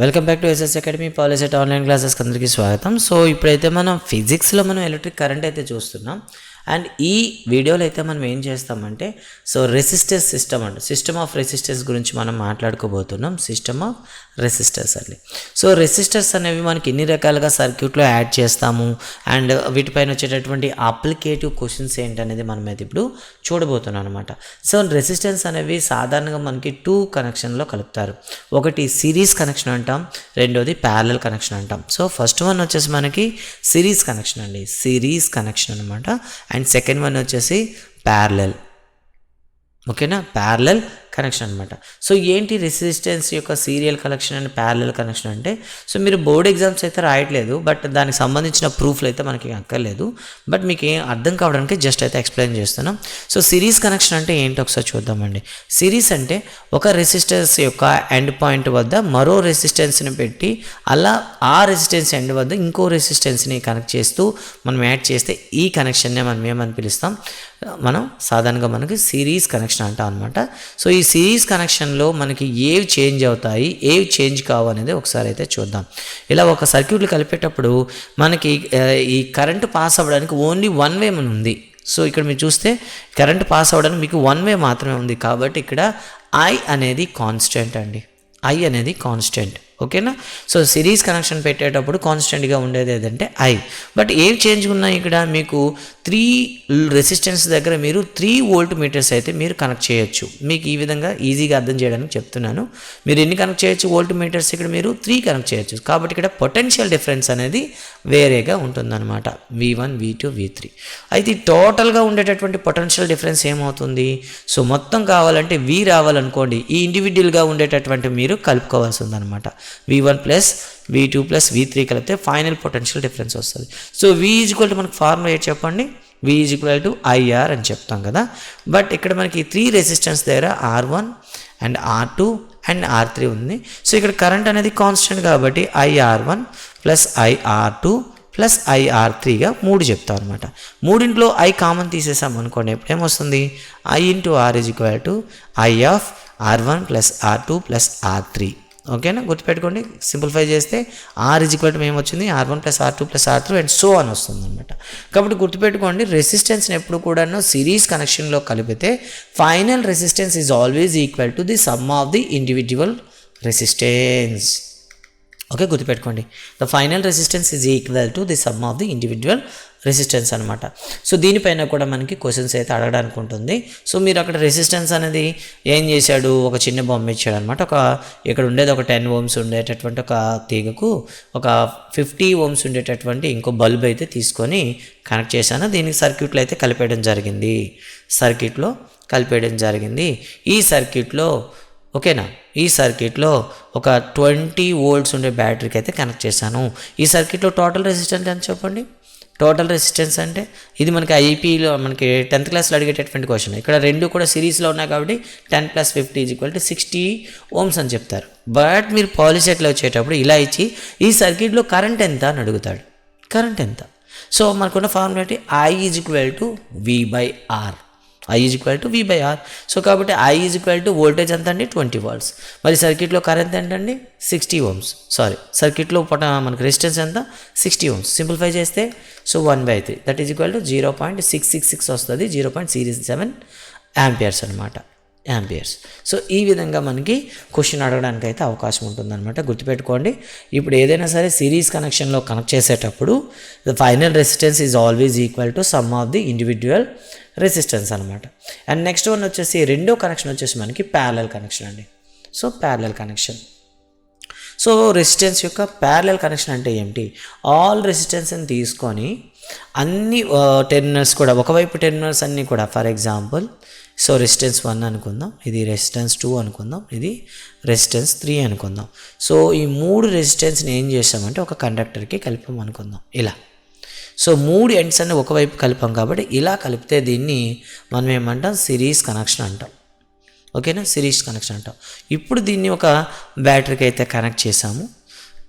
Welcome back to SS academy Polycet online క్లాసెస్కి అందరికీ స్వాగతం. సో ఇప్పుడైతే మనం ఫిజిక్స్లో మనం ఎలక్ట్రిక్ కరెంట్ అయితే చూస్తున్నాం. అండ్ ఈ వీడియోలో అయితే మనం ఏం చేస్తామంటే సో రెసిస్టెన్స్ సిస్టమ్ అంట సిస్టమ్ ఆఫ్ రెసిస్టెన్స్ గురించి మనం మాట్లాడుకోబోతున్నాం. సిస్టమ్ ఆఫ్ రెసిస్టర్స్ అండి. సో రెసిస్టర్స్ అనేవి మనకి ఎన్ని రకాలుగా సర్క్యూట్లో యాడ్ చేస్తాము? అండ్ వీటిపైన వచ్చేటటువంటి అప్లికేటివ్ క్వశ్చన్స్ ఏంటనేది మనం అయితే ఇప్పుడు చూడబోతున్నాం అనమాట సో రెసిస్టెన్స్ అనేవి సాధారణంగా మనకి టూ కనెక్షన్లో కలుపుతారు. ఒకటి సిరీస్ కనెక్షన్ అంటాం. రెండోది ప్యారలల్ కనెక్షన్ అంటాం. సో ఫస్ట్ వన్ వచ్చేసి మనకి సిరీస్ కనెక్షన్ అండి. సిరీస్ కనెక్షన్ అనమాట అండ్ సెకండ్ వన్ వచ్చేసి ప్యారలల్. ఓకేనా? ప్యారలల్ కనెక్షన్ అనమాట సో ఏంటి రెసిస్టెన్స్ యొక్క serial connection and parallel connection అంటే సో మీరు బోర్డ్ ఎగ్జామ్స్ అయితే రాయట్లేదు బట్ దానికి సంబంధించిన ప్రూఫ్లు అయితే మనకి అక్కర్లేదు. బట్ మీకు ఏం అర్థం కావడానికి జస్ట్ అయితే ఎక్స్ప్లెయిన్ చేస్తున్నాం. సో సిరీస్ కనెక్షన్ అంటే ఏంటి ఒకసారి చూద్దామండి. సిరీస్ అంటే ఒక రెసిస్టెన్స్ యొక్క ఎండ్ పాయింట్ వద్ద మరో రెసిస్టెన్స్ని పెట్టి అలా ఆ రెసిస్టెన్స్ ఎండ్ వద్ద ఇంకో రెసిస్టెన్స్ని కనెక్ట్ చేస్తూ మనం యాడ్ చేస్తే ఈ కనెక్షన్నే మనం ఏమని పిలుస్తాం? మనం సాధారణంగా మనకి సిరీస్ కనెక్షన్ అంటాం అనమాట సో ఈ సిరీస్ కనెక్షన్లో మనకి ఏవి చేంజ్ అవుతాయి ఏవి చేంజ్ కావు అనేది ఒకసారి అయితే చూద్దాం. ఇలా ఒక సర్క్యూట్లు కలిపేటప్పుడు మనకి ఈ కరెంటు పాస్ అవ్వడానికి ఓన్లీ వన్ వే ఉంది. సో ఇక్కడ మీరు చూస్తే కరెంట్ పాస్ అవ్వడానికి మీకు వన్ వే మాత్రమే ఉంది. కాబట్టి ఇక్కడ ఐ అనేది కాన్స్టెంట్ అండి. ఐ అనేది కాన్స్టెంట్. ఓకేనా? సో సిరీస్ కనెక్షన్ పెట్టేటప్పుడు కాన్స్టెంట్గా ఉండేది ఏదంటే ఐ బట్ ఏం చేంజ్ ఉన్నాయి ఇక్కడ? మీకు త్రీ రెసిస్టెన్స్ దగ్గర మీరు త్రీ వోల్ట్ మీటర్స్ అయితే మీరు కనెక్ట్ చేయొచ్చు. మీకు ఈ విధంగా ఈజీగా అర్థం చేయడానికి చెప్తున్నాను. మీరు ఎన్ని కనెక్ట్ చేయొచ్చు? వోల్ట్ మీటర్స్ ఇక్కడ మీరు త్రీ కనెక్ట్ చేయొచ్చు. కాబట్టి ఇక్కడ పొటెన్షియల్ డిఫరెన్స్ అనేది వేరేగా ఉంటుందన్నమాట. V one V two V three అయితే టోటల్గా ఉండేటటువంటి పొటెన్షియల్ డిఫరెన్స్ ఏమవుతుంది? సో మొత్తం కావాలంటే వి రావాలనుకోండి. ఈ ఇండివిజువల్గా ఉండేటటువంటి మీరు కలుపుకోవాల్సి ఉందన్నమాట. V one plus V two plus V three కలిపితే ఫైనల్ పొటెన్షియల్ డిఫరెన్స్ వస్తుంది. సో వి ఈజ్వల్ టు మనకు ఫార్ములా ఏంటి చెప్పండి? వి ఈజ్వల్ టు ఐఆర్ అని చెప్తాం కదా. బట్ ఇక్కడ మనకి త్రీ రెసిస్టెన్స్ దగ్గర R one and R two and R three ఉంది. సో ఇక్కడ కరెంట్ అనేది కాన్స్టెంట్ కాబట్టి IR one plus IR two plus IR త్రీగా మూడు చెప్తాం అనమాట మూడింట్లో ఐ కామన్ తీసేసాం అనుకోండి ఇప్పుడు ఏమొస్తుంది? I into R is equal to I of R one plus R two plus R three ఓకేనా? గుర్తుపెట్టుకోండి. సింప్లిఫై చేస్తే ఆర్ ఇజ్ ఈక్వల్ టు మేము వచ్చింది R one plus R two plus R three and so అని వస్తుంది అనమాట కాబట్టి గుర్తుపెట్టుకోండి రెసిస్టెన్స్ని ఎప్పుడు కూడాను సిరీస్ కనెక్షన్లో కలిపితే final resistance is always equal to the sum of the individual resistance okay గుర్తుపెట్టుకోండి. The final resistance is equal to the sum of the individual resistance అనమాట సో దీనిపైన కూడా మనకి క్వశ్చన్స్ అయితే అడగడానికి ఉంటుంది. సో మీరు అక్కడ రెసిస్టెన్స్ అనేది ఏం చేశాడు? ఒక చిన్న బొమ్మ ఇచ్చాడు అనమాట ఒక ఇక్కడ ఉండేది ఒక టెన్ ఓమ్స్ ఉండేటటువంటి ఒక తీగకు ఒక ఫిఫ్టీ ఓమ్స్ ఉండేటటువంటి ఇంకో బల్బ్ అయితే తీసుకొని కనెక్ట్ చేశాను. దీనికి సర్క్యూట్లో అయితే కలిపేయడం జరిగింది. సర్క్యూట్లో కలిపేయడం జరిగింది. ఈ సర్క్యూట్లో ఓకేనా? ఈ సర్క్యూట్లో ఒక ట్వంటీ వోల్ట్స్ ఉండే బ్యాటరీకి అయితే కనెక్ట్ చేశాను. ఈ సర్క్యూట్లో టోటల్ రెసిస్టెన్స్ ఎంత చెప్పండి? టోటల్ రెసిస్టెన్స్ అంటే ఇది మనకి ఐపీలో మనకి టెన్త్ క్లాస్లో అడిగేటటువంటి క్వశ్చన్. ఇక్కడ రెండు కూడా సిరీస్లో ఉన్నాయి కాబట్టి ten plus fifty is equal to sixty ohms అని చెప్తారు. బట్ మీరు పాలిసెట్లో వచ్చేటప్పుడు ఇలా ఇచ్చి ఈ సర్క్యూట్లో కరెంట్ ఎంత అని అడుగుతాడు. కరెంట్ ఎంత? సో మనకున్న formula I is equal to V by R I is equal to V by R so కాబట్టి I is equal to voltage ఎంత అండి ట్వంటీ వాల్ట్స్ మరి సర్క్యూట్లో కరెంట్ ఏంటండి సిక్స్టీ ఓమ్స్ సారీ సర్క్యూట్లో పట మనకి రెసిస్టెన్స్ ఎంత? సిక్స్టీ ఓమ్స్ సింప్లిఫై చేస్తే so one by three that is equal to zero point six six six వస్తుంది. Zero point series seven amperes అనమాట యాంపియర్స్ సో ఈ విధంగా మనకి క్వశ్చన్ అడగడానికి అయితే అవకాశం ఉంటుందన్నమాట. గుర్తుపెట్టుకోండి. ఇప్పుడు ఏదైనా సరే సిరీస్ కనెక్షన్లో కనెక్ట్ చేసేటప్పుడు the final resistance is always equal to sum of the individual resistance అనమాట అండ్ నెక్స్ట్ వన్ వచ్చేసి రెండో కనెక్షన్ వచ్చేసి మనకి ప్యారలల్ కనెక్షన్ అండి. So parallel connection so resistance యొక్క ప్యారలల్ కనెక్షన్ అంటే ఏమిటి? ఆల్ రెసిస్టెన్స్ని తీసుకొని అన్ని uh, టెర్మినల్స్ కూడా ఒకవైపు టెర్మినల్స్ అన్నీ కూడా for example so resistance one అనుకుందాం ఇది రెసిస్టెన్స్ టూ అనుకుందాం ఇది రెసిస్టెన్స్ త్రీ అనుకుందాం. సో ఈ మూడు రెసిస్టెన్స్ని ఏం చేసామంటే ఒక కండక్టర్కి కలిపాం అనుకుందాం ఇలా. సో మూడు ఎండ్స్ అన్ని ఒకవైపు కలిపాం కాబట్టి ఇలా కలిపితే దీన్ని మనం ఏమంటాం? సిరీస్ కనెక్షన్ అంటాం. ఓకేనా? సిరీస్ కనెక్షన్ అంటాం. ఇప్పుడు దీన్ని ఒక బ్యాటరీకి అయితే కనెక్ట్ చేసాము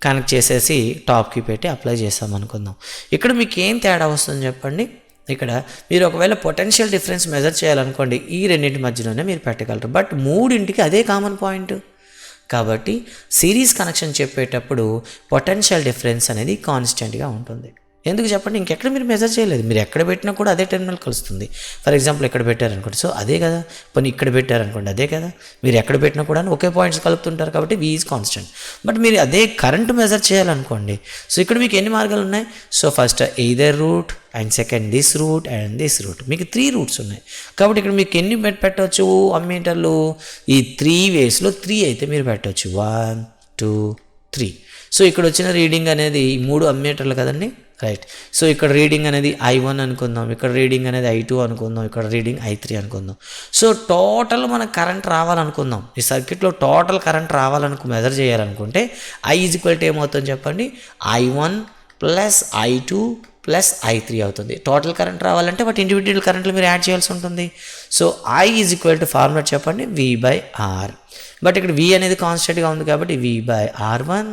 కనెక్ట్ చేసేసి టాప్కి పెట్టి అప్లై చేసాం అనుకుందాం ఇక్కడ మీకు ఏం తేడా వస్తుంది చెప్పండి. ఇక్కడ మీరు ఒకవేళ పొటెన్షియల్ డిఫరెన్స్ మెజర్ చేయాలనుకోండి ఈ రెండింటి మధ్యలోనే మీరు పెట్టగలరు. బట్ మూడింటికి అదే కామన్ పాయింట్ కాబట్టి సిరీస్ కనెక్షన్ చెప్పేటప్పుడు పొటెన్షియల్ డిఫరెన్స్ అనేది కాన్స్టెంట్గా ఉంటుంది. ఎందుకు చెప్పండి? ఇంకెక్కడ మీరు మెజర్ చేయలేదు. మీరు ఎక్కడ పెట్టినా కూడా అదే టెర్మినల్ కలుస్తుంది. ఫర్ ఎగ్జాంపుల్ ఇక్కడ పెట్టారనుకోండి. సో అదే కదా. పని ఇక్కడ పెట్టారనుకోండి అదే కదా. మీరు ఎక్కడ పెట్టినా కూడా ఒకే పాయింట్స్ కలుపుతుంటారు కాబట్టి వి ఈజ్ కాన్స్టెంట్ బట్ మీరు అదే కరెంట్ మెజర్ చేయాలనుకోండి. సో ఇక్కడ మీకు ఎన్ని మార్గాలు ఉన్నాయి? So first either route and second this route and this route మీకు త్రీ రూట్స్ ఉన్నాయి. కాబట్టి ఇక్కడ మీకు ఎన్ని పెట్టవచ్చు? అమ్మీటర్లు ఈ త్రీ వేస్లో త్రీ అయితే మీరు పెట్టవచ్చు. వన్ టూ త్రీ సో ఇక్కడ వచ్చిన రీడింగ్ అనేది ఈ మూడు అమ్మీటర్లు కదండి? రైట్ సో ఇక్కడ రీడింగ్ అనేది ఐ వన్ అనుకుందాం. ఇక్కడ రీడింగ్ అనేది ఐ టూ అనుకుందాం. ఇక్కడ రీడింగ్ ఐ త్రీ అనుకుందాం. సో టోటల్ మనకు కరెంట్ రావాలనుకుందాం. ఈ సర్క్యూట్లో టోటల్ కరెంట్ రావాలనుకు మెజర్ చేయాలనుకుంటే ఐ ఈజ్ ఈక్వల్ టు ఏమవుతుంది చెప్పండి? I one plus I two plus I three అవుతుంది. టోటల్ కరెంట్ రావాలంటే వాటి ఇండివిజువల్ కరెంట్లు మీరు యాడ్ చేయాల్సి ఉంటుంది. So I is equal to formula చెప్పండి? వి బై ఆర్ బట్ ఇక్కడ వి అనేది కాన్స్టెంట్గా ఉంది కాబట్టి V by R one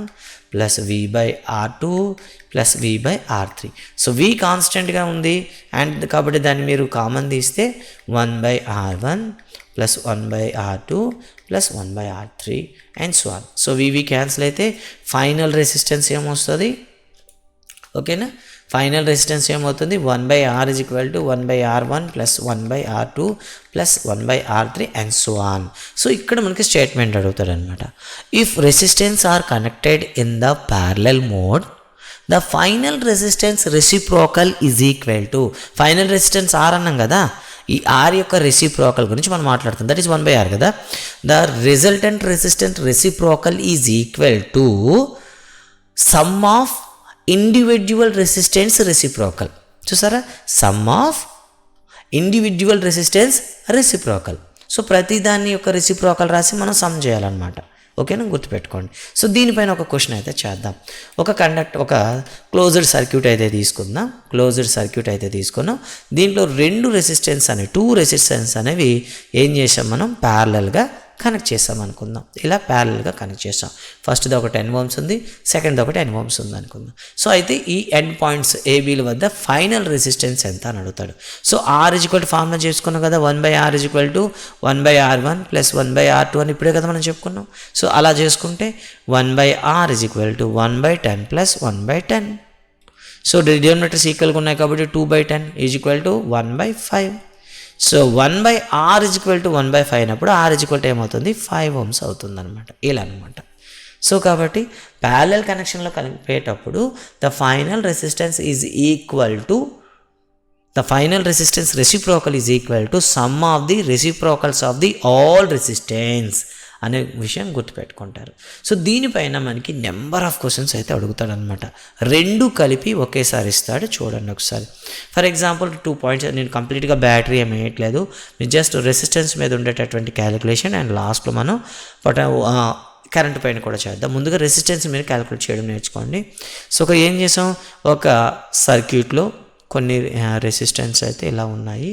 plus V by R two plus V by R three so V కాన్స్టెంట్గా ఉంది అండ్ కాబట్టి దాన్ని మీరు కామన్ తీస్తే one by R one plus one by R two plus one by R three and so on so V V cancel అయితే final resistance ఏమొస్తుంది ఓకేనా final resistance ఏమవుతుంది? One by R is equal to one by R one plus one by R two plus one by R three and so on so ఇక్కడ మనకి statement అడుగుతాడనమాట if resistance are connected in the parallel mode the final resistance reciprocal is equal to final resistance R అన్నాం కదా? ఈ are యొక్క reciprocal గురించి మనం మాట్లాడుతాం. That is one by R కదా? The resultant resistant reciprocal is equal to sum of individual resistance reciprocal చూసారా? Sum of individual resistance reciprocal so ప్రతి దాన్ని యొక్క రెసిప్రోకల్ రాసి మనం సమ్ చేయాలన్నమాట. ఓకేనా గుర్తుపెట్టుకోండి. సో దీనిపైన ఒక క్వశ్చన్ అయితే చేద్దాం. ఒక కండక్ట్ ఒక క్లోజ్డ్ సర్క్యూట్ అయితే తీసుకుందాం. క్లోజ్డ్ సర్క్యూట్ అయితే తీసుకున్నాం. దీంట్లో రెండు రెసిస్టెన్స్ అనేవి టూ రెసిస్టెన్స్ అనేవి ఏం చేసాం మనం? ప్యారలల్గా కనెక్ట్ చేసాం అనుకుందాం. ఇలా ప్యారల్గా కనెక్ట్ చేసాం ఫస్ట్ది ఒకటి ఎన్ ఓమ్స్ ఉంది సెకండ్ది ఒకటి టెన్ ఓమ్స్ ఉంది అనుకుందాం. సో అయితే ఈ ఎండ్ పాయింట్స్ ఏబీల వద్ద ఫైనల్ రెసిస్టెన్స్ ఎంత అని అడుగుతాడు. సో ఆర్ ఈక్వల్ ఫార్ములా చేసుకున్నాం కదా one by R equal to one by R one plus one by R two అని ఇప్పుడే కదా మనం చెప్పుకున్నాం. సో అలా చేసుకుంటే one by R is equal to one by ten plus one by ten so denominators ఈక్వల్గా ఉన్నాయి కాబట్టి two by ten is equal to one by five so one by R is equal to one by five అయినప్పుడు R is equal to ఏమవుతుంది? Five ohms అవుతుంది అనమాట ఇలా అనమాట so కాబట్టి ప్యారలల్ కనెక్షన్లో కలిపేటప్పుడు the final resistance is equal to the final resistance reciprocal is equal to sum of the reciprocals of the all resistance అనే విషయం గుర్తుపెట్టుకుంటారు. సో దీనిపైన మనకి నెంబర్ ఆఫ్ క్వశ్చన్స్ అయితే అడుగుతాడనమాట రెండు కలిపి ఒకేసారి ఇస్తాడు చూడండి ఒకసారి. ఫర్ ఎగ్జాంపుల్ టూ పాయింట్స్ నేను కంప్లీట్గా బ్యాటరీ ఏమి వేయట్లేదు. మీరు జస్ట్ రెసిస్టెన్స్ మీద ఉండేటటువంటి క్యాలిక్యులేషన్ అండ్ లాస్ట్లో మనం పట కరెంట్ పైన కూడా చేద్దాం. ముందుగా రెసిస్టెన్స్ మీద క్యాలిక్యులేట్ చేయడం నేర్చుకోండి. సో ఒక ఏం చేసాం? ఒక సర్క్యూట్లో కొన్ని రెసిస్టెన్స్ అయితే ఇలా ఉన్నాయి.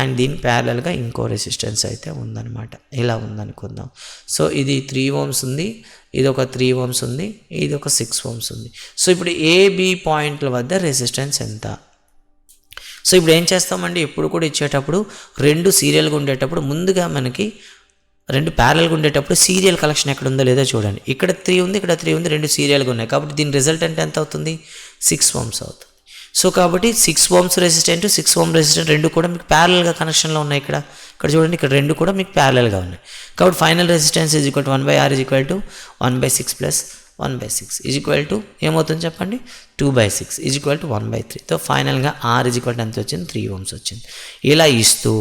అండ్ దీని ప్యారలల్గా ఇంకో రెసిస్టెన్స్ అయితే ఉందన్నమాట. ఇలా ఉందనుకుందాం. సో ఇది త్రీ ఓమ్స్ ఉంది ఇది ఒక త్రీ ఓమ్స్ ఉంది ఇది ఒక సిక్స్ ఓమ్స్ ఉంది. సో ఇప్పుడు ఏబి పాయింట్ల వద్ద రెసిస్టెన్స్ ఎంత? సో ఇప్పుడు ఏం చేస్తామండి? ఎప్పుడు కూడా ఇచ్చేటప్పుడు రెండు సీరియల్గా ఉండేటప్పుడు ముందుగా మనకి రెండు ప్యారల్గా ఉండేటప్పుడు సీరియల్ కలెక్షన్ ఎక్కడ ఉందో లేదో చూడండి. ఇక్కడ త్రీ ఉంది ఇక్కడ త్రీ ఉంది రెండు సీరియల్గా ఉన్నాయి. కాబట్టి దీని రిజల్ట్ అంటే ఎంత అవుతుంది? సిక్స్ ఓమ్స్ అవుతుంది. సో కాబట్టి six ohms resistant six ohm resistant రెండు కూడా మీకు ప్యారల్గా కనెక్షన్లో ఉన్నాయి ఇక్కడ. ఇక్కడ చూడండి ఇక్కడ రెండు కూడా మీకు ప్యారల్గా ఉన్నాయి. కాబట్టి final resistance is equal to one by R is equal to one by six plus one by six is equal to ఏమవుతుంది చెప్పండి? Two by six is equal to one by three తో ఫైనల్గా ఆర్ ఈజ్ ఈక్వల్ టు ఎంత వచ్చింది? Three ohms వచ్చింది. ఇలా ఇస్తూ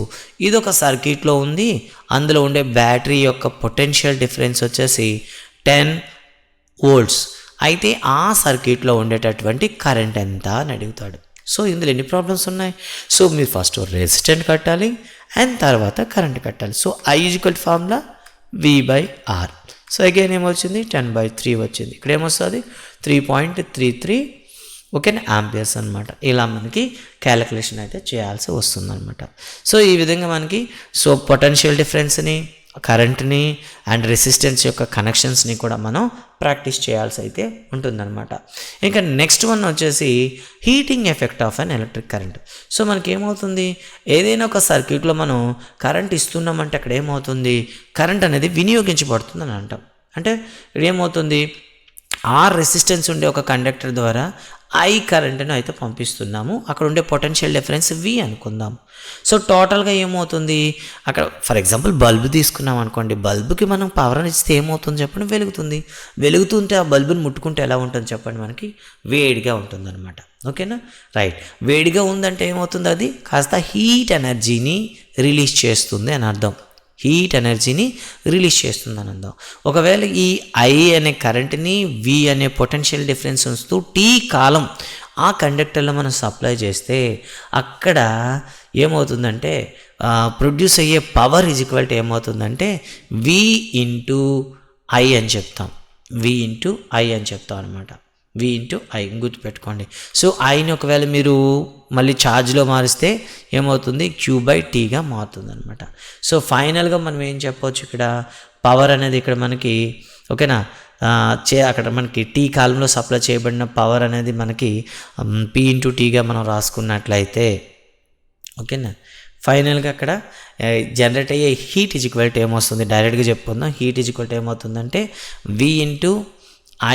ఇది ఒక సర్క్యూట్లో ఉంది. అందులో ఉండే బ్యాటరీ యొక్క పొటెన్షియల్ డిఫరెన్స్ వచ్చేసి టెన్ వోల్ట్స్ అయితే ఆ సర్క్యూట్లో ఉండేటటువంటి కరెంట్ ఎంత అని అడుగుతాడు. సో ఇందులో ఎన్ని ప్రాబ్లమ్స్ ఉన్నాయి? సో మీరు ఫస్ట్ రెసిస్టెంట్ కట్టాలి అండ్ తర్వాత కరెంట్ కట్టాలి. So I equal formula V by R so again ఏమొచ్చింది? టెన్ బై త్రీ వచ్చింది. ఇక్కడ ఏమొస్తుంది? త్రీ పాయింట్ త్రీ త్రీ ఓకేనా ఆంపియర్స్ అనమాట ఇలా మనకి క్యాలిక్యులేషన్ అయితే చేయాల్సి వస్తుందన్నమాట. సో ఈ విధంగా మనకి సో పొటెన్షియల్ డిఫరెన్స్ని కరెంట్ని అండ్ రెసిస్టెన్స్ యొక్క కనెక్షన్స్ని కూడా మనం ప్రాక్టీస్ చేయాల్సి అయితే ఉంటుందన్నమాట. ఇంకా నెక్స్ట్ వన్ వచ్చేసి heating effect of an electric current. So మనకి ఏమవుతుంది ఏదైనా ఒక సర్క్యూట్లో మనం కరెంట్ ఇస్తున్నామంటే అక్కడ ఏమవుతుంది కరెంట్ అనేది వినియోగించబడుతుంది అని అంటాం. అంటే ఏమవుతుంది ఆర్ రెసిస్టెన్స్ ఉండే ఒక కండక్టర్ ద్వారా ఐ కరెంట్ను అయితే పంపిస్తున్నాము. అక్కడ ఉండే పొటెన్షియల్ డిఫరెన్స్ వి అనుకుందాం. సో టోటల్గా ఏమవుతుంది? అక్కడ ఫర్ ఎగ్జాంపుల్ బల్బ్ తీసుకున్నాం అనుకోండి. బల్బుకి మనం పవర్ ఇస్తే ఏమవుతుంది చెప్పండి? వెలుగుతుంది. వెలుగుతుంటే ఆ బల్బుని ముట్టుకుంటే ఎలా ఉంటుంది చెప్పండి మనకి? వేడిగా ఉంటుందన్నమాట. ఓకేనా రైట్ వేడిగా ఉందంటే ఏమవుతుంది అది? కాస్త హీట్ ఎనర్జీని రిలీజ్ చేస్తుంది అని అర్థం. హీట్ ఎనర్జీని రిలీజ్ చేస్తుంది అని అందాం ఒకవేళ ఈ ఐ అనే కరెంట్ని వి అనే పొటెన్షియల్ డిఫరెన్స్ ఉంచుతూ టీ కాలం ఆ కండక్టర్లో మనం సప్లై చేస్తే అక్కడ ఏమవుతుందంటే ప్రొడ్యూస్ అయ్యే పవర్ ఈజ్ ఈక్వల్ టు ఏమవుతుందంటే వి ఇంటూ ఐ అని చెప్తాం. వి ఇంటూ ఐ అని చెప్తాం అనమాట వి ఇంటూ ఐ గుర్తుపెట్టుకోండి. సో ఐని ఒకవేళ మీరు మళ్ళీ ఛార్జ్లో మారిస్తే ఏమవుతుంది? క్యూ బై టీగా మారుతుంది అనమాట సో ఫైనల్గా మనం ఏం చెప్పవచ్చు ఇక్కడ? పవర్ అనేది ఇక్కడ మనకి ఓకేనా? చే అక్కడ మనకి టీ కాలంలో సప్లై చేయబడిన పవర్ అనేది మనకి పి ఇంటూ టీగా మనం రాసుకున్నట్లయితే ఓకేనా? ఫైనల్గా అక్కడ జనరేట్ అయ్యే హీట్ ఇజ్ ఈక్వల్ టు ఏమొస్తుంది? డైరెక్ట్గా చెప్పుకుందాం. హీట్ ఇజ్ ఈక్వల్ టు ఏమవుతుందంటే V into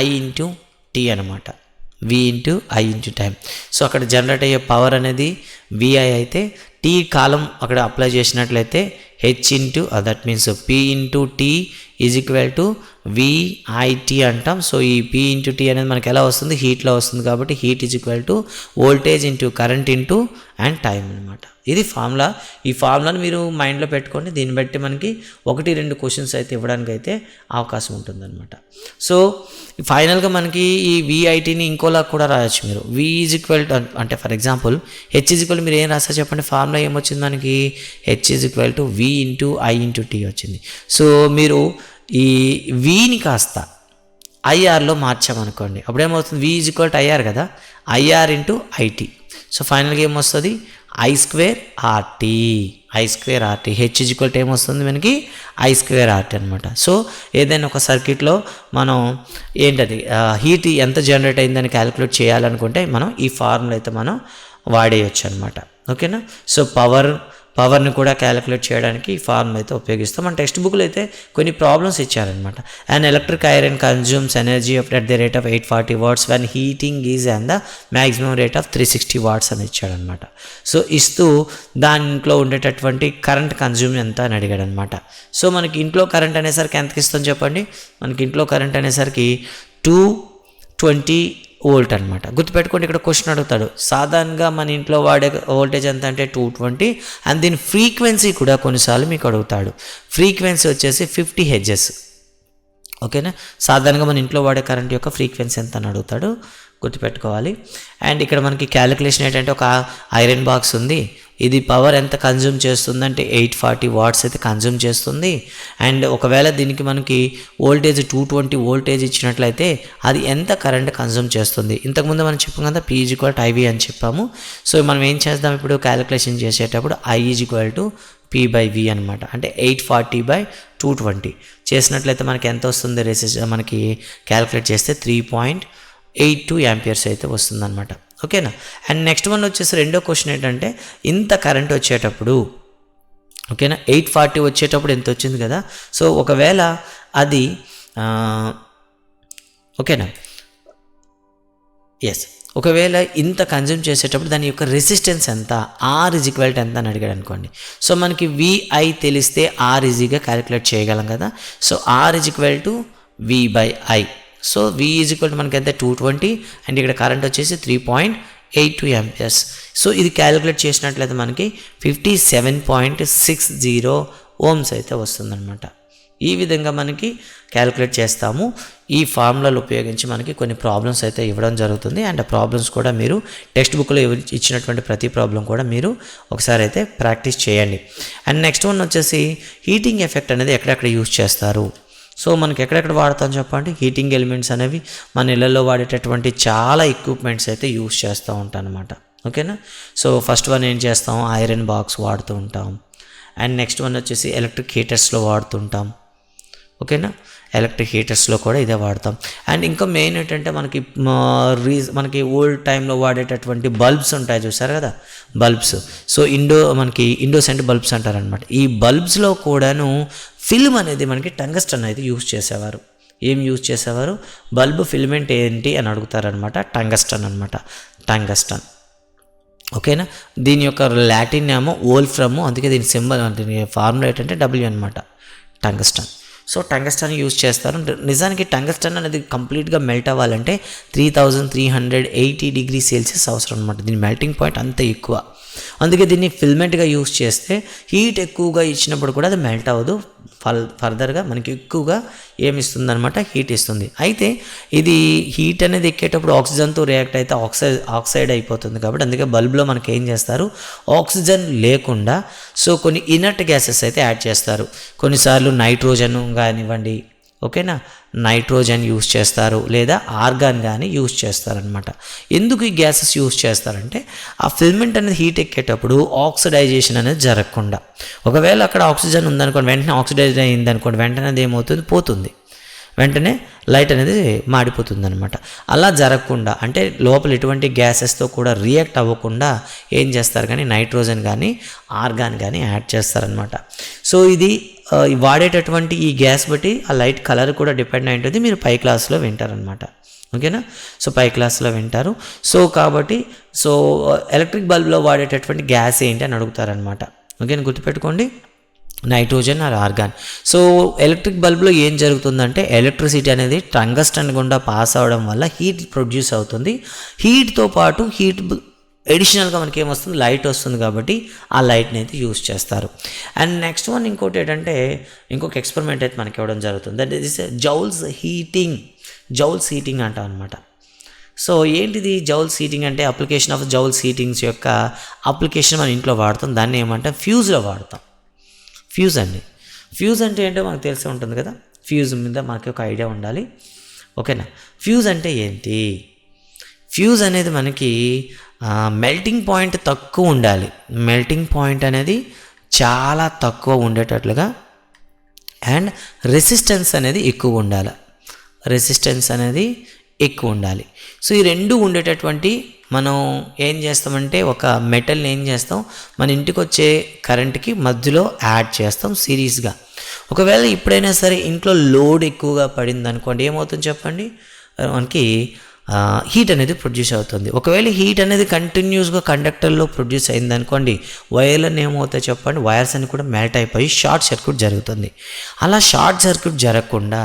I into T అనమాట V into I into time so అక్కడ జనరేట్ అయ్యే పవర్ అనేది విఐ అయితే టీ కాలం అక్కడ అప్లై చేసినట్లయితే H into that means P into T is equal to VIT అంటాం. సో ఈ పి ఇంటూ టీ అనేది మనకి ఎలా వస్తుంది? హీట్లో వస్తుంది కాబట్టి heat is equal to voltage into current into and time అనమాట ఇది ఫార్ములా ఈ ఫార్ములాను మీరు మైండ్లో పెట్టుకోండి. దీన్ని బట్టి మనకి ఒకటి రెండు క్వశ్చన్స్ అయితే ఇవ్వడానికి అయితే అవకాశం ఉంటుందన్నమాట. సో ఫైనల్గా మనకి ఈ విఐటీని ఇంకోలా కూడా రాయొచ్చు మీరు. వి ఈజ్ ఈక్వల్ టు అంటే for example H is equal మీరు ఏం రాస్తారు చెప్పండి? ఫార్ములా ఏమొచ్చింది మనకి H is equal to V into I into T వచ్చింది. సో మీరు ఈ విని కాస్త ఐఆర్లో మార్చామనుకోండి. అప్పుడేమవుతుంది? V is equal to I R కదా? I R into I T so ఫైనల్గా ఏమొస్తుంది? I square R T I square R T H is equal to ఏమొస్తుంది మనకి. ఐ స్క్వేర్ ఆర్టీ అనమాట సో ఏదైనా ఒక సర్క్యూట్లో మనం ఏంటది? హీట్ ఎంత జనరేట్ అయిందని క్యాలిక్యులేట్ చేయాలనుకుంటే మనం ఈ ఫార్ములా అయితే మనం వాడేయచ్చు అనమాట ఓకేనా సో పవర్ పవర్ని కూడా క్యాలిక్యులేట్ చేయడానికి ఈ ఫార్మ్ అయితే ఉపయోగిస్తాం. మన టెక్స్ట్ బుక్లో అయితే కొన్ని ప్రాబ్లమ్స్ ఇచ్చారనమాట and electric iron consumes energy of at the rate of eight forty watts when heating is and the maximum rate of three sixty watts అని ఇచ్చాడనమాట సో ఇస్తూ దాంట్లో ఉండేటటువంటి కరెంట్ కన్జ్యూమ్ ఎంత అని అడిగాడు అనమాట సో మనకి ఇంట్లో కరెంట్ అనేసరికి ఎంతకి ఇస్తాం చెప్పండి? మనకి ఇంట్లో కరెంట్ అనేసరికి టూ ట్వంటీ వోల్ట్ అనమాట గుర్తుపెట్టుకోండి ఇక్కడ క్వశ్చన్ అడుగుతాడు. సాధారణంగా మన ఇంట్లో వాడే వోల్టేజ్ ఎంత అంటే టూ ట్వంటీ అండ్ దీని ఫ్రీక్వెన్సీ కూడా కొన్నిసార్లు మీకు అడుగుతాడు. ఫ్రీక్వెన్సీ వచ్చేసి ఫిఫ్టీ హెడ్జెస్. ఓకేనా? సాధారణంగా మన ఇంట్లో వాడే కరెంట్ యొక్క ఫ్రీక్వెన్సీ ఎంత అని అడుగుతాడు. గుర్తుపెట్టుకోవాలి. అండ్ ఇక్కడ మనకి క్యాలిక్యులేషన్ ఏంటంటే ఒక ఐరన్ బాక్స్ ఉంది. ఇది పవర్ ఎంత కన్జ్యూమ్ చేస్తుందంటే ఎయిట్ ఫార్టీ వాట్స్ అయితే కన్జ్యూమ్ చేస్తుంది. అండ్ ఒకవేళ దీనికి మనకి వోల్టేజ్ టూ ట్వంటీ వోల్టేజ్ ఇచ్చినట్లయితే అది ఎంత కరెంట్ కన్జ్యూమ్ చేస్తుంది. ఇంతకుముందు మనం చెప్పాం కదా పీ ఈక్వల్ ఐవి అని చెప్పాము. సో మనం ఏం చేద్దాం ఇప్పుడు? క్యాలిక్యులేషన్ చేసేటప్పుడు I is to P by V అనమాట అంటే eight forty by two twenty చేసినట్లయితే మనకి ఎంత వస్తుంది? రెసిస్ మనకి క్యాలిక్యులేట్ చేస్తే three point eight two amperes అయితే వస్తుందన్నమాట. ఓకేనా? అండ్ నెక్స్ట్ వన్ వచ్చేసి రెండో క్వశ్చన్ ఏంటంటే ఇంత కరెంట్ వచ్చేటప్పుడు ఓకేనా? ఎయిట్ ఫార్టీ వచ్చేటప్పుడు ఎంత వచ్చింది కదా? సో ఒకవేళ అది ఓకేనా? ఎస్ ఒకవేళ ఇంత కన్జ్యూమ్ చేసేటప్పుడు దాని యొక్క రెసిస్టెన్స్ ఎంత? ఆర్ ఇజ్ ఈక్వల్ టు ఎంత అని అడిగాడు అనుకోండి. సో మనకి విఐ తెలిస్తే ఆర్ ఈజీగా క్యాలిక్యులేట్ చేయగలం కదా? So R is equal to V by I so V is equal మనకి ఎంత? టూ ట్వంటీ అండ్ ఇక్కడ కరెంట్ వచ్చేసి three point eight two amperes so ఇది క్యాలిక్యులేట్ చేసినట్లయితే మనకి fifty seven point six zero ohms అయితే వస్తుందన్నమాట. ఈ విధంగా మనకి క్యాలిక్యులేట్ చేస్తాము. ఈ ఫార్ములాలు ఉపయోగించి మనకి కొన్ని ప్రాబ్లమ్స్ అయితే ఇవ్వడం జరుగుతుంది. అండ్ ఆ ప్రాబ్లమ్స్ కూడా మీరు టెక్స్ట్ బుక్లో ఇచ్చినటువంటి ప్రతి ప్రాబ్లం కూడా మీరు ఒకసారి అయితే ప్రాక్టీస్ చేయండి. అండ్ నెక్స్ట్ వన్ వచ్చేసి హీటింగ్ ఎఫెక్ట్ అనేది ఎక్కడెక్కడ యూజ్ చేస్తారు? సో మనకి ఎక్కడెక్కడ వాడతాం చెప్పండి? హీటింగ్ ఎలిమెంట్స్ అనేవి మన ఇళ్ళల్లో వాడేటటువంటి చాలా ఎక్విప్మెంట్స్ అయితే యూస్ చేస్తూ ఉంటాం అనమాట ఓకేనా? సో ఫస్ట్ వన్ ఏం చేస్తాం? ఐరన్ బాక్స్ వాడుతూ ఉంటాం. అండ్ నెక్స్ట్ వన్ వచ్చేసి ఎలక్ట్రిక్ హీటర్స్లో వాడుతుంటాం ఓకేనా? ఎలక్ట్రిక్ హీటర్స్లో కూడా ఇదే వాడతాం. అండ్ ఇంకా మెయిన్ ఏంటంటే మనకి రీజ్ మనకి ఓల్డ్ టైంలో వాడేటటువంటి బల్బ్స్ ఉంటాయి చూసారు కదా? బల్బ్స్. సో ఇండో మనకి ఇండోసెంట్ బల్బ్స్ అంటారనమాట ఈ బల్బ్స్లో కూడాను ఫిల్మ్ అనేది మనకి టంగస్టన్ అయితే యూస్ చేసేవారు. ఏం యూజ్ చేసేవారు? బల్బ్ ఫిల్మెంట్ ఏంటి అని అడుగుతారనమాట టంగస్టన్ అనమాట టంగస్టన్ ఓకేనా? దీని యొక్క లాటిన్ ఏమో ఓల్ఫ్రమ్ అందుకే దీని సింబల్ దీని ఫార్ములా ఏంటంటే డబ్ల్యూ అనమాట టంగస్టన్ సో టంగస్టన్ యూజ్ చేస్తారు. నిజానికి టంగస్టన్ అనేది కంప్లీట్గా మెల్ట్ అవ్వాలంటే three thousand three hundred eighty degree Celsius అవసరం అనమాట దీని మెల్టింగ్ పాయింట్ అంత ఎక్కువ. అందుకే దీన్ని ఫిల్మెంట్గా యూజ్ చేస్తే హీట్ ఎక్కువగా ఇచ్చినప్పుడు కూడా అది మెల్ట్ అవ్వదు. ఫల్ ఫర్దర్గా మనకి ఎక్కువగా ఏమి ఇస్తుంది అనమాట హీట్ ఇస్తుంది. అయితే ఇది హీట్ అనేది ఎక్కేటప్పుడు ఆక్సిజన్తో రియాక్ట్ అయితే ఆక్సైడ్ ఆక్సైడ్ అయిపోతుంది కాబట్టి అందుకే బల్బ్లో మనకి ఏం చేస్తారు? ఆక్సిజన్ లేకుండా సో కొన్ని ఇనర్ట్ గ్యాసెస్ అయితే యాడ్ చేస్తారు. కొన్నిసార్లు నైట్రోజన్ కానివ్వండి ఓకేనా? నైట్రోజన్ యూస్ చేస్తారు లేదా ఆర్గాన్ కానీ యూస్ చేస్తారనమాట ఎందుకు ఈ గ్యాసెస్ యూస్ చేస్తారంటే ఆ ఫిల్మెంట్ అనేది హీట్ ఎక్కేటప్పుడు ఆక్సిడైజేషన్ అనేది జరగకుండా. ఒకవేళ అక్కడ ఆక్సిజన్ ఉందనుకోండి వెంటనే ఆక్సిడైజ్ అయింది అనుకోండి వెంటనే అది ఏమవుతుంది? పోతుంది. వెంటనే లైట్ అనేది మాడిపోతుంది అనమాట అలా జరగకుండా అంటే లోపల ఎటువంటి గ్యాసెస్తో కూడా రియాక్ట్ అవ్వకుండా ఏం చేస్తారు కానీ నైట్రోజన్ కానీ ఆర్గాన్ కానీ యాడ్ చేస్తారనమాట సో ఇది వాడేటటువంటి ఈ గ్యాస్ బట్టి ఆ లైట్ కలర్ కూడా డిపెండ్ అయి ఉంటుంది. మీరు పై క్లాస్లో వింటారనమాట ఓకేనా? సో పై క్లాస్లో వింటారు. సో కాబట్టి సో ఎలక్ట్రిక్ బల్బ్లో వాడేటటువంటి గ్యాస్ ఏంటి అని అడుగుతారనమాట ఓకేనా? గుర్తుపెట్టుకోండి. Nitrogen or argon. So electric బల్బ్లో ఏం జరుగుతుందంటే ఎలక్ట్రిసిటీ అనేది టంగస్టన్ గుండా పాస్ అవడం వల్ల హీట్ ప్రొడ్యూస్ అవుతుంది. హీట్తో పాటు హీట్ ఎడిషనల్గా మనకి ఏమొస్తుంది లైట్ వస్తుంది కాబట్టి ఆ లైట్ని అయితే యూస్ చేస్తారు. అండ్ నెక్స్ట్ వన్ ఇంకోటి ఏంటంటే ఇంకొక ఎక్స్పెరిమెంట్ అయితే మనకి ఇవ్వడం జరుగుతుంది. That is joules heating joules heating అంటాం అనమాట సో ఏంటిది జౌల్స్ హీటింగ్ అంటే? అప్లికేషన్ ఆఫ్ జౌల్స్ సీటింగ్స్ యొక్క అప్లికేషన్ మన ఇంట్లో వాడతాం. దాన్ని ఏమంటే? ఫ్యూజ్లో వాడతాం. ఫ్యూజ్ అండి. ఫ్యూజ్ అంటే ఏంటో మనకు తెలిసే ఉంటుంది కదా? ఫ్యూజ్ మీద మనకి ఒక ఐడియా ఉండాలి. ఓకేనా ఫ్యూజ్ అంటే ఏంటి? ఫ్యూజ్ అనేది మనకి మెల్టింగ్ పాయింట్ తక్కువ ఉండాలి. మెల్టింగ్ పాయింట్ అనేది చాలా తక్కువ ఉండేటట్లుగా అండ్ రెసిస్టెన్స్ అనేది ఎక్కువ ఉండాలి. రెసిస్టెన్స్ అనేది ఎక్కువ ఉండాలి. సో ఈ రెండు ఉండేటటువంటి మనం ఏం చేస్తామంటే ఒక మెటల్ని ఏం చేస్తాం? మన ఇంటికి వచ్చే కరెంట్కి మధ్యలో యాడ్ చేస్తాం సిరీస్గా ఒకవేళ ఇప్పుడైనా సరే ఇంట్లో లోడ్ ఎక్కువగా పడింది అనుకోండి ఏమవుతుంది చెప్పండి? మనకి హీట్ అనేది ప్రొడ్యూస్ అవుతుంది. ఒకవేళ హీట్ అనేది కంటిన్యూస్గా కండక్టర్లో ప్రొడ్యూస్ అయింది అనుకోండి వైర్లను ఏమవుతాయి చెప్పండి? వైర్స్ అని కూడా మెల్ట్ అయిపోయి షార్ట్ సర్క్యూట్ జరుగుతుంది. అలా షార్ట్ సర్క్యూట్ జరగకుండా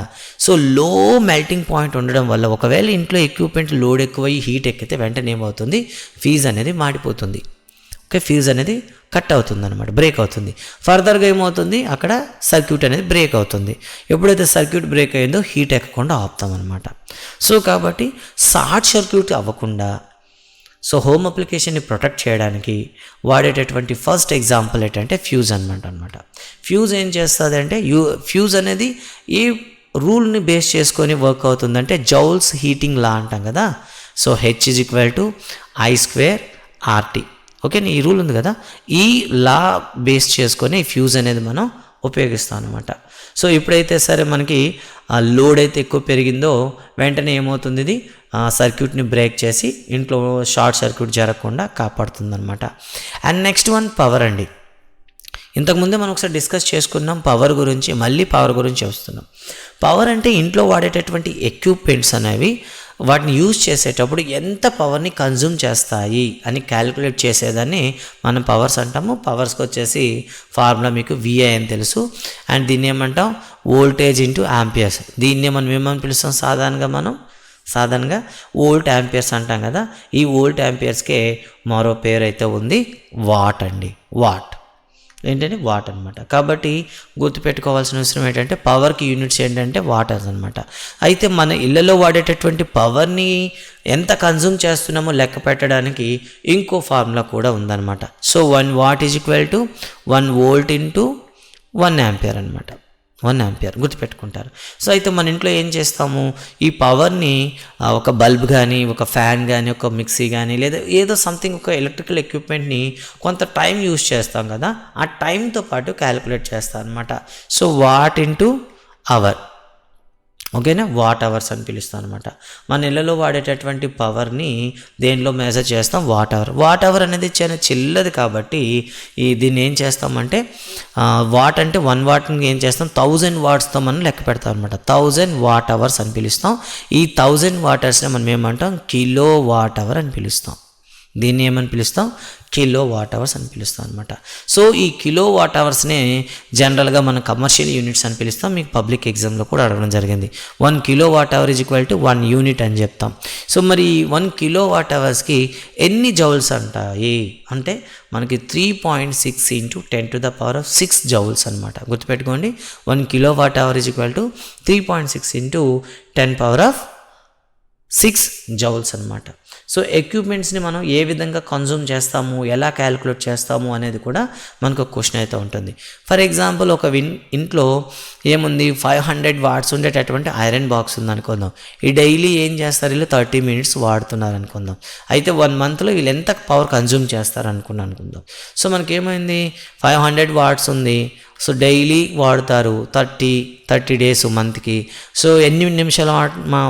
సో లో మెల్టింగ్ పాయింట్ ఉండడం వల్ల ఒకవేళ ఇంట్లో ఎక్విప్మెంట్ లోడ్ ఎక్కువై హీట్ ఎక్కితే వెంటనే ఏమవుతుంది? ఫీజ్ అనేది మాడిపోతుంది ఓకే ఫ్యూజ్ అనేది కట్ అవుతుంది అనమాట బ్రేక్ అవుతుంది. ఫర్దర్గా ఏమవుతుంది? అక్కడ సర్క్యూట్ అనేది బ్రేక్ అవుతుంది. ఎప్పుడైతే సర్క్యూట్ బ్రేక్ అయిందో హీట్ ఎక్కకుండా ఆపుతాం అనమాట సో కాబట్టి షార్ట్ సర్క్యూట్ అవ్వకుండా సో హోమ్ అప్లికేషన్ని ప్రొటెక్ట్ చేయడానికి వాడేటటువంటి ఫస్ట్ ఎగ్జాంపుల్ ఏంటంటే ఫ్యూజ్ అనమాట అనమాట ఫ్యూజ్ ఏం చేస్తుంది అంటే యూ ఫ్యూజ్ అనేది ఏ రూల్ని బేస్ చేసుకొని వర్క్ అవుతుందంటే జౌల్స్ హీటింగ్ లా అంటాం కదా. So H is equal to I square R T okay ఈ రూల్ ఉంది కదా? ఈ లా బేస్ చేసుకొని ఫ్యూజ్ అనేది మనం ఉపయోగిస్తాం అనమాట సో ఎప్పుడైతే సరే మనకి ఆ లోడ్ అయితే ఎక్కువ పెరిగిందో వెంటనే ఏమవుతుంది ఇది? ఆ సర్క్యూట్ని బ్రేక్ చేసి ఇంట్లో షార్ట్ సర్క్యూట్ జరగకుండా కాపాడుతుంది అనమాట అండ్ నెక్స్ట్ వన్ పవర్ అండి. ఇంతకుముందే మనం ఒకసారి డిస్కస్ చేసుకున్నాం పవర్ గురించి మళ్ళీ పవర్ గురించి వస్తున్నాం పవర్ అంటే ఇంట్లో వాడేటటువంటి ఎక్విప్మెంట్స్ అనేవి వాటిని యూజ్ చేసేటప్పుడు ఎంత పవర్ని కన్జ్యూమ్ చేస్తాయి అని క్యాలిక్యులేట్ చేసేదాన్ని మనం పవర్స్ అంటాము. పవర్స్కి వచ్చేసి ఫార్ములా మీకు విఐ అని తెలుసు. అండ్ దీన్ని ఏమంటాం? వోల్టేజ్ ఇంటూ యాంపియర్స్ దీన్ని మనం ఏమని పిలుస్తాం సాధారణంగా మనం? సాధారణంగా ఓల్ట్ యాంపియర్స్ అంటాం కదా. ఈ ఓల్ట్ యాంపియర్స్కే మరో పేరు అయితే ఉంది వాట్ అండి. వాట్. ఏంటంటే వాట్ అనమాట కాబట్టి గుర్తుపెట్టుకోవాల్సిన అవసరం ఏంటంటే పవర్కి యూనిట్స్ ఏంటంటే వాటర్స్ అనమాట అయితే మన ఇళ్ళలో వాడేటటువంటి పవర్ని ఎంత కన్జ్యూమ్ చేస్తున్నామో లెక్క పెట్టడానికి ఇంకో ఫార్ములా కూడా ఉందన్నమాట. So one watt is equal to one volt into one ampere అనమాట వన్ యాంపియర్ గుర్తుపెట్టుకుంటారు. సో అయితే మన ఇంట్లో ఏం చేస్తాము? ఈ పవర్ని ఒక బల్బ్ కానీ ఒక ఫ్యాన్ కానీ ఒక మిక్సీ కానీ లేదా ఏదో సంథింగ్ ఒక ఎలక్ట్రికల్ ఎక్విప్మెంట్ని కొంత టైం యూస్ చేస్తాం కదా? ఆ టైంతో పాటు క్యాలిక్యులేట్ చేస్తాం అనమాట సో వాట్ ఇంటూ అవర్. ఓకేనా? వాట్ అవర్స్ అని పిలుస్తాం అనమాట మన ఇళ్ళలో వాడేటటువంటి పవర్ని దేనిలో మెజర్ చేస్తాం? What hour. వాట్ అవర్ అనేది చాలా చిల్లది కాబట్టి ఈ దీన్ని ఏం చేస్తామంటే వాట్ అంటే వన్ వాట్ని ఏం చేస్తాం? థౌజండ్ వాట్స్తో మనం లెక్క పెడతాం అనమాట థౌజండ్ వాట్ అవర్స్ అని పిలుస్తాం. ఈ థౌజండ్ వాటర్స్ని మనం ఏమంటాం? కిలో వాట్ అవర్ అని పిలుస్తాం. దీన్ని ఏమని పిలుస్తాం? కిలో వాట్ అవర్స్ అని పిలుస్తాం అనమాట సో ఈ కిలో వాట్ అవర్స్నే జనరల్గా మనం కమర్షియల్ యూనిట్స్ అని పిలుస్తాం. మీకు పబ్లిక్ ఎగ్జామ్లో కూడా అడగడం జరిగింది. One kilo watt hour is equal to one unit అని చెప్తాం. సో మరి వన్ కిలో వాట్ అవర్స్కి ఎన్ని జౌల్స్ అంటాయి? అంటే మనకి three point six into ten to the power of six joules అనమాట గుర్తుపెట్టుకోండి. One kilowatt hour is equal to three point six into ten power of six joules అనమాట so ఎక్విప్మెంట్స్ని మనం ఏ విధంగా కన్జ్యూమ్ చేస్తాము ఎలా క్యాలిక్యులేట్ చేస్తాము అనేది కూడా మనకు ఒక క్వశ్చన్ అయితే ఉంటుంది. ఫర్ ఎగ్జాంపుల్ ఒక విన్ ఇంట్లో ఏముంది? ఫైవ్ హండ్రెడ్ వాట్స్ ఉండేటటువంటి ఐరన్ బాక్స్ ఉంది అనుకుందాం ఈ డైలీ ఏం చేస్తారు? వీళ్ళు థర్టీ మినిట్స్ వాడుతున్నారు అనుకుందాం అయితే వన్ మంత్లో వీళ్ళు ఎంత పవర్ కన్జ్యూమ్ చేస్తారు అనుకున్నాం అనుకుందాం సో మనకేమైంది? ఫైవ్ హండ్రెడ్ వాట్స్ ఉంది. సో డైలీ వాడతారు థర్టీ థర్టీ డేస్ మంత్కి. సో ఎన్ని నిమిషాలు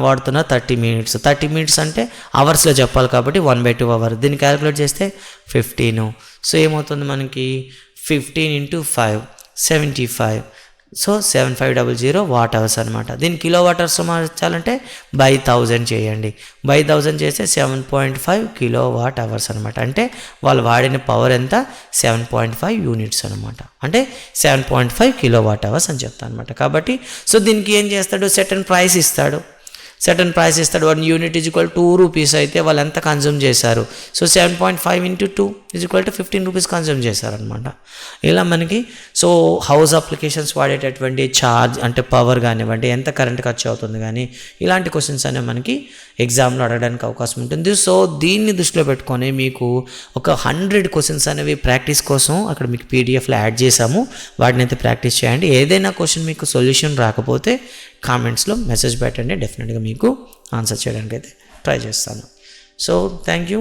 వాడుతున్నా థర్టీ మినిట్స్. థర్టీ మినిట్స్ అంటే అవర్స్లో చెప్పాలి కాబట్టి వన్ బై టూ అవర్. దీన్ని క్యాలిక్యులేట్ చేస్తే ఫిఫ్టీను. సో ఏమవుతుంది మనకి? Fifteen into five seventy five. So seven five double zero watt hours అనమాట దీన్ని కిలో వాట్ అవర్స్ మార్చాలంటే బై థౌజండ్ చేయండి. బై థౌజండ్ చేస్తే seven point five kilo watt hours అనమాట అంటే వాళ్ళు వాడిన పవర్ ఎంత? సెవెన్ పాయింట్ ఫైవ్ యూనిట్స్ అనమాట అంటే seven point five kilo watt hours అని చెప్తాను అనమాట కాబట్టి సో దీనికి ఏం చేస్తాడు? సెటన్ ప్రైస్ ఇస్తాడు. సెటన్ ప్రైస్ ఇస్తాడు. One unit is equal two rupees అయితే వాళ్ళు ఎంత కన్జ్యూమ్ చేశారు? So seven point five into two is equal to fifteen rupees consume చేశారనమాట ఇలా మనకి సో హౌస్ అప్లికేషన్స్ వాడేటటువంటి ఛార్జ్ అంటే పవర్ కానివ్వండి ఎంత కరెంట్ ఖర్చు అవుతుంది కానీ ఇలాంటి క్వశ్చన్స్ అనేవి మనకి ఎగ్జామ్లో అడగడానికి అవకాశం ఉంటుంది. సో దీన్ని దృష్టిలో పెట్టుకొని మీకు ఒక హండ్రెడ్ క్వశ్చన్స్ అనేవి ప్రాక్టీస్ కోసం అక్కడ మీకు పీడిఎఫ్లో యాడ్ చేసాము వాటిని అయితే ప్రాక్టీస్ చేయండి. ఏదైనా క్వశ్చన్ మీకు సొల్యూషన్ రాకపోతే కామెంట్స్లో మెసేజ్ పెట్టండి. డెఫినెట్గా మీకు ఆన్సర్ చేయడానికి అయితే ట్రై చేస్తాను. So thank you